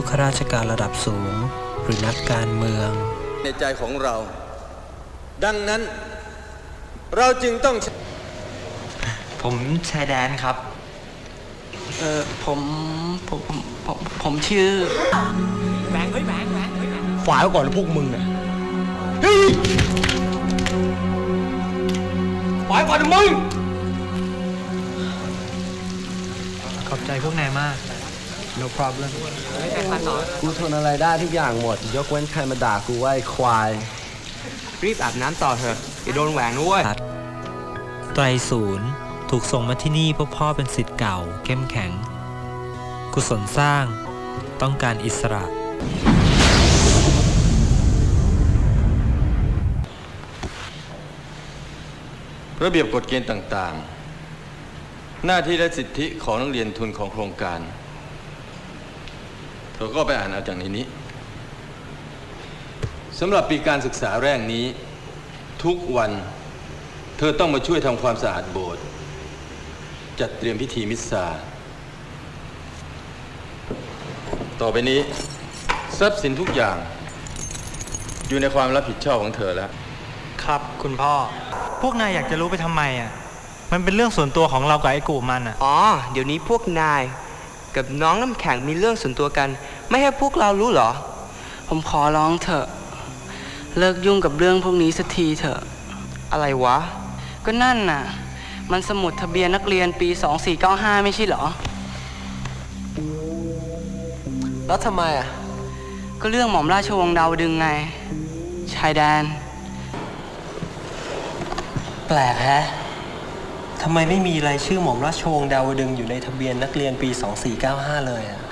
ดูข้าราชการระดับสูง หรือนักการเมือง ในใจของเรา ดังนั้น เราจึงต้อง ผมชายแดนครับ เออผมผมผมผมผมชื่อฝ่ายไว้ก่อนพวกมึงอะฝ่ายก่อนมึง ขอบใจพวกนายมาก no problem กูทนอะไรได้ทุกอย่างหมด ยกเว้นใครมาด่ากูว่าไอ้ควาย รีบอาบน้ำต่อเถอะอย่าโดนแหวงนะเว้ยไตรศูนย์ถูกส่งมาที่นี่เพราะพ่อเป็นสิทธิ์เก่า เข้มแข็ง กุศลสร้างต้องการอิสระ ระเบียบกฎเกณฑ์ต่างๆ หน้าที่และสิทธิของนักเรียนทุนของโครงการ เธอก็ไปอ่านเอาจากในนี้สำหรับปีการศึกษาแรกนี้ ทุกวันเธอต้องมาช่วยทำความสะอาดโบสถ์จัดเตรียมพิธีมิสซาต่อไปนี้ ทรัพย์สินทุกอย่าง อยู่ในความรับผิดชอบของเธอแล้ว ครับคุณพ่อ พวกนายอยากจะรู้ไปทำไมอะ มันเป็นเรื่องส่วนตัวของเรากับไอ้กูมันอะ อ๋อ เดี๋ยวนี้พวกนาย กับน้องน้ำแข็งมีเรื่องส่วนตัวกัน ไม่ให้พวกเรารู้เหรอ ผมขอร้องเถอะ เลิกยุ่งกับเรื่องพวกนี้สักทีเถอะ อะไรวะ ก็นั่นน่ะ มันสมุดทะเบียนนักเรียนปี 2495 ไม่ใช่เหรอ แล้วทำไมอะ ก็เรื่องหม่อมราชวงศ์ดาวดึงไง ชายแดน แปลกแฮะ ทำไมไม่มีรายชื่อหม่อมราชวงศ์ดาวดึงอยู่ในทะเบียนนักเรียนปี 2495 เลยอะ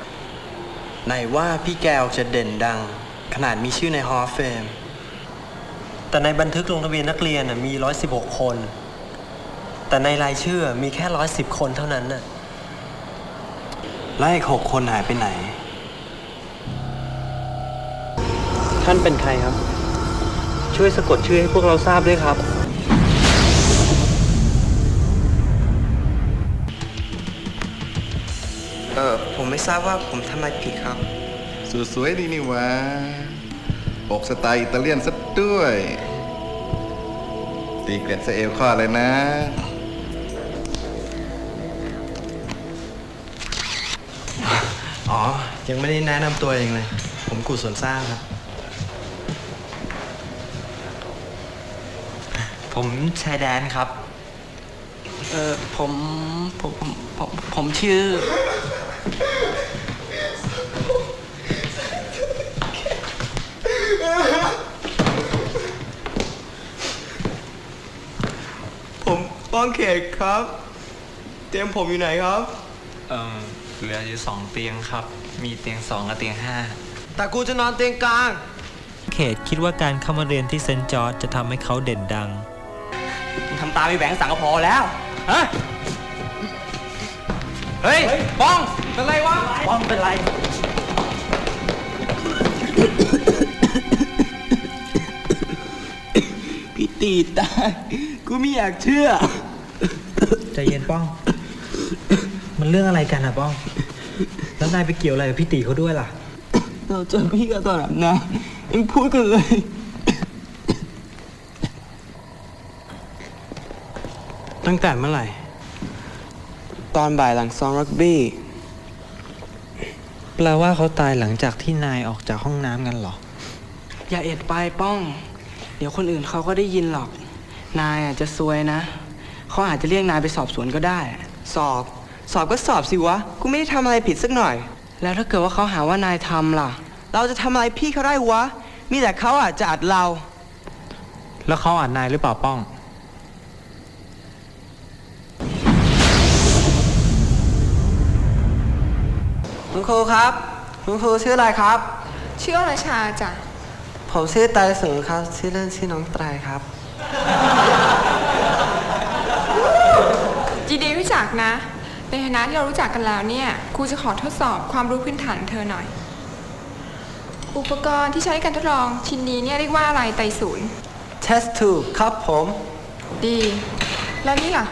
ไหนว่าพี่แกวจะเด่นดัง ขนาดมีชื่อในฮอลเฟม แต่ในบันทึกลงทะเบียนนักเรียนน่ะมี 116 คน แต่ในรายชื่อมีแค่ 110 คนเท่านั้นน่ะแล้วอีก6คนหายไปไหน ท่านเป็นใครครับ ช่วยสะกดชื่อให้พวกเราทราบด้วยครับ เออผมไม่ทราบว่าผมทำอะไรผิดครับสูตรสวยดีนี่หวะอกสไตล์อิตาเลียนซะด้วย ตีเกลียนสะเอลข้อเลยนะ อ๋อ ยังไม่ได้แนะนำตัวเองเลย ผมกูสวนสร้างครับ ผมชายแดนครับ เออผมผมผมผมผมชื่อ ผมป้องเขตครับ เตรียมผมอยู่ไหนครับ เอ่อเหลืออยู่สองเตียงครับ มีเตียงสองกับเตียงห้าแต่กูจะนอนเตียงกลาง เขตคิดว่าการเข้ามาเรียนที่เซนต์จอร์จจะทำให้เขาเด่นดัง ทำตาไม่แหวงสังก็พอแล้ว ฮะ เฮ้ยป้องเป็นไรวะป้องเป็นไร พี่ตีตายกูไม่อยากเชื่อ ใจเย็นป้อง มันเรื่องอะไรกันอะป้อง แล้วนายไปเกี่ยวอะไรกับพี่ตีเขาด้วยล่ะ เราเจอพี่กันตอนนั้นนะยังพูดกันเลยตั้งแต่เมื่อไหร่ ตอนบ่ายหลังซ้อมรักบี้ แปลว่าเขาตายหลังจากที่นายออกจากห้องน้ำกันเหรอ อย่าเอ็ดไปป้อง เดี๋ยวคนอื่นเขาก็ได้ยินหรอก นายอะจะซวยนะ เขาอาจจะเรียกนายไปสอบสวนก็ได้ สอบ สอบก็สอบสิวะ กูไม่ได้ทำอะไรผิดสักหน่อย แล้วถ้าเกิดว่าเขาหาว่านายทำล่ะ เราจะทำอะไรพี่เขาได้วะ มีแต่เขาอะจะอัดเรา แล้วเขาอ่านนายหรือเปล่าป้อง คุณครูครับ คุณครูชื่ออะไรครับ ชื่ออรชาจ้ะ ผมชื่อไตรสูงครับ ชื่อเล่นชื่อน้องไตรครับ ยินดีรู้จักนะ ในฐานะที่เรารู้จักกันแล้วเนี่ย ครูจะขอทดสอบความรู้พื้นฐานของเธอหน่อย อุปกรณ์ที่ใช้ในการทดลองชิ้นนี้เนี่ยเรียกว่าอะไรไตรศูนย์ test 2ครับผม ดี แล้วนี่ล่ะ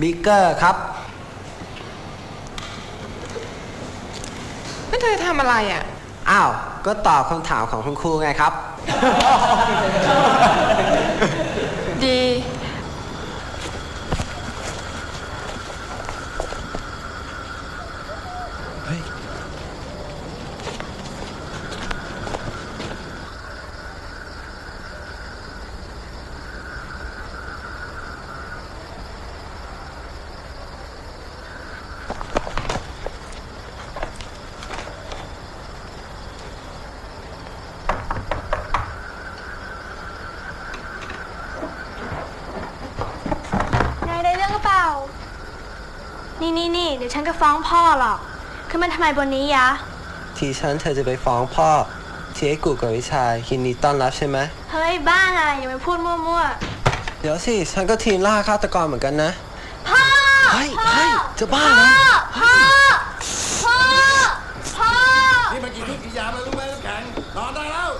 beaker ครับ แล้ว เธอจะทำอะไรอะ อ้าว ก็ตอบคำถามของคุณครูไงครับ ดี นายได้เรื่องหรือเปล่า นี่นี่นี่เดี๋ยวฉันก็ฟ้องพ่อหรอก คือมันทำไมบนนี้ยะ ทีฉันเธอจะไปฟ้องพ่อ ทีไอ้กูกับวิชายยินดีต้อนรับใช่ไหม เฮ้ยบ้าไงอย่าไปพูดมั่วเดี๋ยวสิ ฉันก็ทีมล่าฆาตกรเหมือนกันนะ ๆ พ่อ เฮ้ยพ่อ เฮ้ยจะบ้าพ่อเหรอพ่อ พ่อ พ่อ นี่มันกี่ทุกกี่ยามแล้วรู้ไหมน้ำแข็งนอนได้แล้ว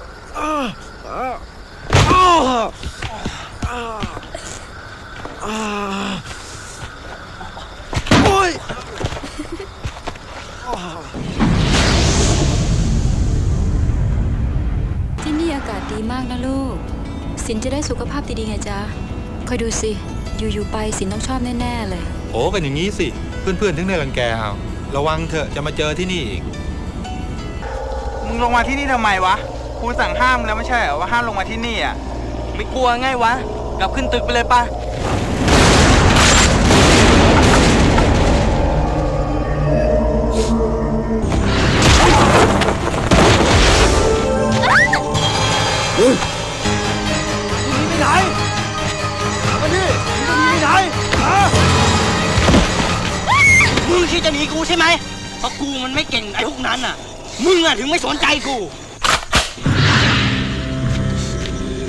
ที่ มากนะลูก สินจะได้สุขภาพดีๆไงจ๊ะคอยดูสิ อยู่ๆไปสินต้องชอบแน่ๆเลย โอ้กันอย่างนี้สิ เพื่อนๆถึงได้รังแกเอาระวังเถอะจะมาเจอที่นี่อีก มึงลงมาที่นี่ทำไมวะครูสั่งห้ามแล้วไม่ใช่เหรอว่าห้ามลงมาที่นี่อะ ไม่กลัวไงวะ กลับขึ้นตึกไปเลยปะ ราะกูมันไม่เก่งไอ้พวกนั้นอะ มึงอะถึงไม่สนใจกู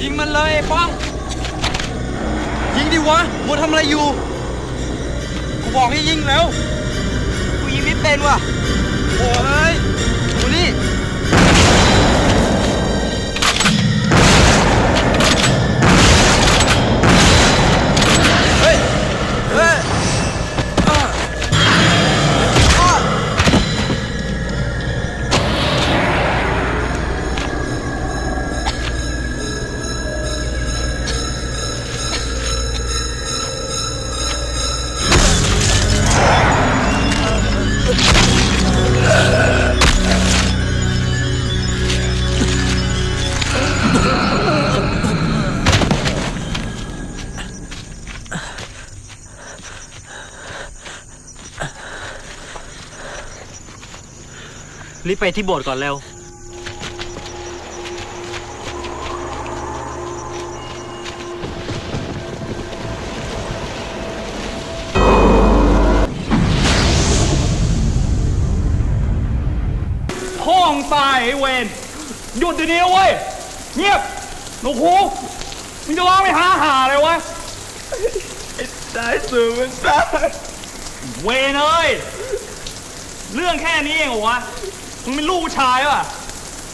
ยิงมันเลยไอ้ป้อง ยิงดิวะมัวทำอะไรอยู่ กูบอกให้ยิงแล้ว กูยิงไม่เป็นว่ะโอ้ย รีบไปที่โบสถ์ก่อนเร็วห้องตายไอ้เวนหยุดเดี๋ยวนี้เว้ย เงียบหนูครูมึงจะร้องไม่หาหาเลยวะได้สื่อมันตายเวนเอ้ย เรื่องแค่นี้เองเหรอวะ มึงเป็นลูกผู้ชายวะ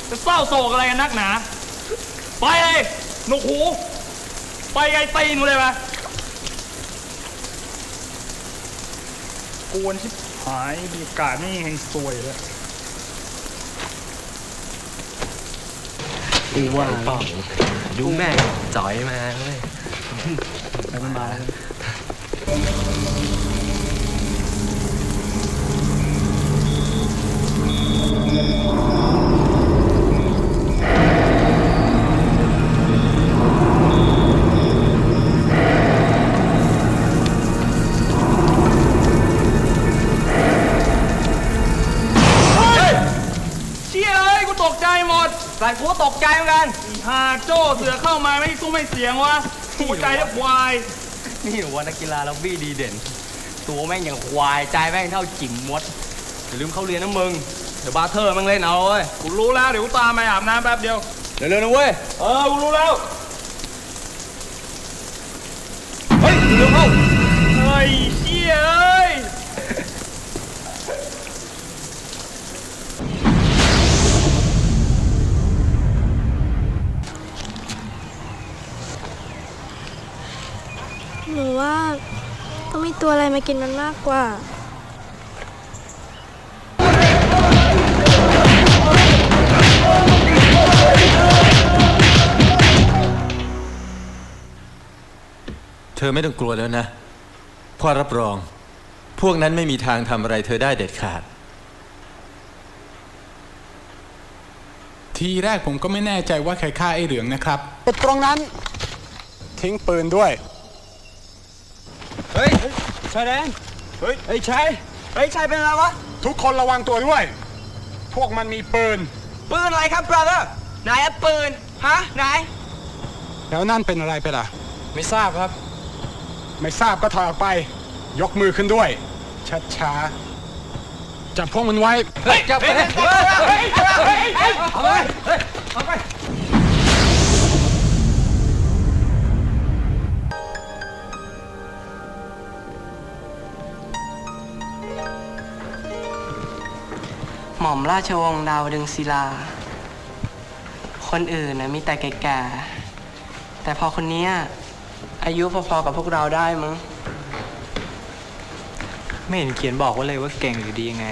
จะเศร้าโศกอะไรกันนักหนา ไปเลยหนูครูไปไกลตีนกูเลยไปกวนที่หายบรรยากาศนี่แห่งสวยเลยว่าดูแม่งจ่อยมาเลย เชี่ยเอ้ยกูตกใจหมดส่กูตกใจเหมือนกันหาโจ้เสือเข้ามาไม่สู้ไม่เสียงวะหัวใจแทบวาย นี่หัวนักกีฬาลักบี้ดีเด่น ตัวแม่งอย่างควายใจแม่งเท่าจิ๋มมดอย่าลืมเข้าเรียนนะมึง ดี๋ยวบาร์เทอร์แม่งเล่นเอาเว้ยกูรู้แล้วเดี๋ยวกูตามไปอาบน้ำแป๊บเดียว เร็วๆนะเว้ย เออ กูรู้แล้ว เฮ้ยเร็วเข้าเฮ้ยเชี่ยเอ้ยหนูว่าต้องมีตัวอะไรมากินมันมากกว่า อไม่ต้องกลัวแล้วนะ พ่อรับรอง พวกนั้นไม่มีทางทำอะไรเธอได้เด็ดขาด ทีแรกผมก็ไม่แน่ใจว่าใครฆ่าไอ้เหลืองนะครับตรงนั้น ทิ้งปืนด้วย เฮ้ยชายแดนเฮ้ยไอ้ชายไอ้ชายเป็นอะไรวะ ทุกคนระวังตัวด้วย พวกมันมีปืน ปืนอะไรครับ brother ไหนอะปืน ฮะ ไหน แล้วนั่นเป็นอะไรไปล่ะ ไม่ทราบครับ ไม่ทราบก็ถอยออกไป ยกมือขึ้นด้วย ช้าช้าๆจับพวกมันไว้เฮ้ยจับไปเลยเฮ้ยเฮ้ยเฮ้ยเฮ้ยเอาไปเฮ้ยเอาไปหม่อมราชวงศ์ดาวดึงศิลา คนอื่นนะมีแต่แก่ๆแต่พอคนเนี้ย อายุพอๆกับพวกเราได้มั้ง ไม่เห็นเขียนบอกว่าเลยว่าเก่งหรือดียังไง